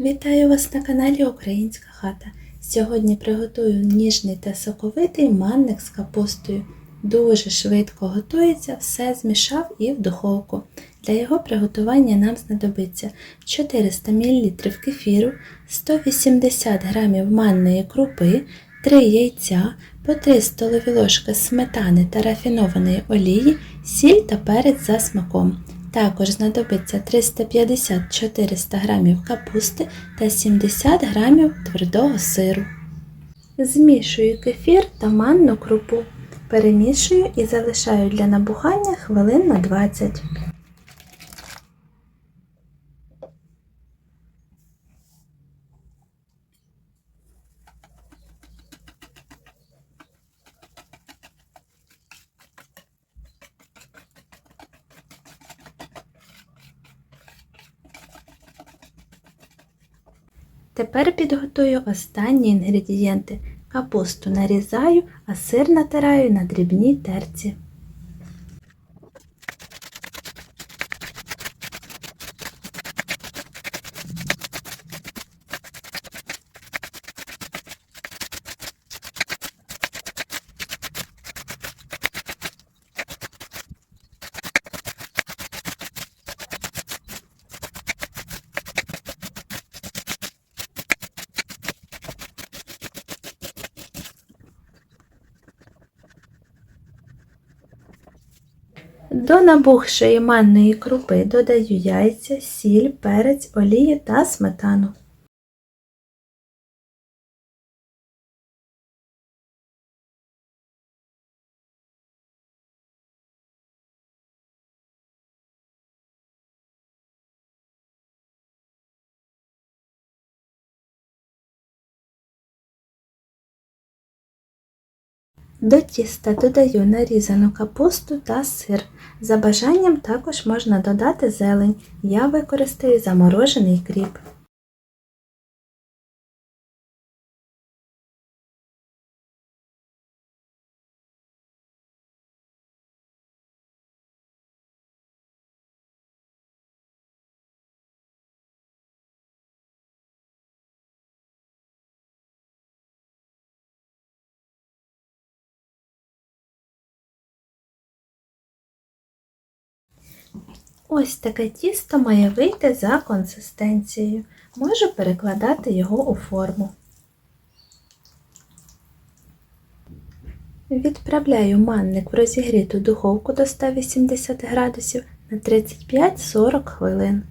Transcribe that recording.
Вітаю вас на каналі Українська хата. Сьогодні приготую ніжний та соковитий манник з капустою. Дуже швидко готується, все змішав і в духовку. Для його приготування нам знадобиться 400 мл кефіру, 180 г манної крупи, 3 яйця, по 3 столові ложки сметани та рафінованої олії, сіль та перець за смаком. Також знадобиться 350-400 г капусти та 70 г твердого сиру. Змішую кефір та манну крупу. Перемішую і залишаю для набухання хвилин на 20. Тепер підготую останні інгредієнти. Капусту нарізаю, а сир натираю на дрібній терці. До набухшої манної крупи додаю яйця, сіль, перець, олії та сметану. До тіста додаю нарізану капусту та сир. За бажанням також можна додати зелень. Я використаю заморожений кріп. Ось таке тісто має вийти за консистенцією. Можу перекладати його у форму. Відправляю манник в розігріту духовку до 180 градусів на 35-40 хвилин.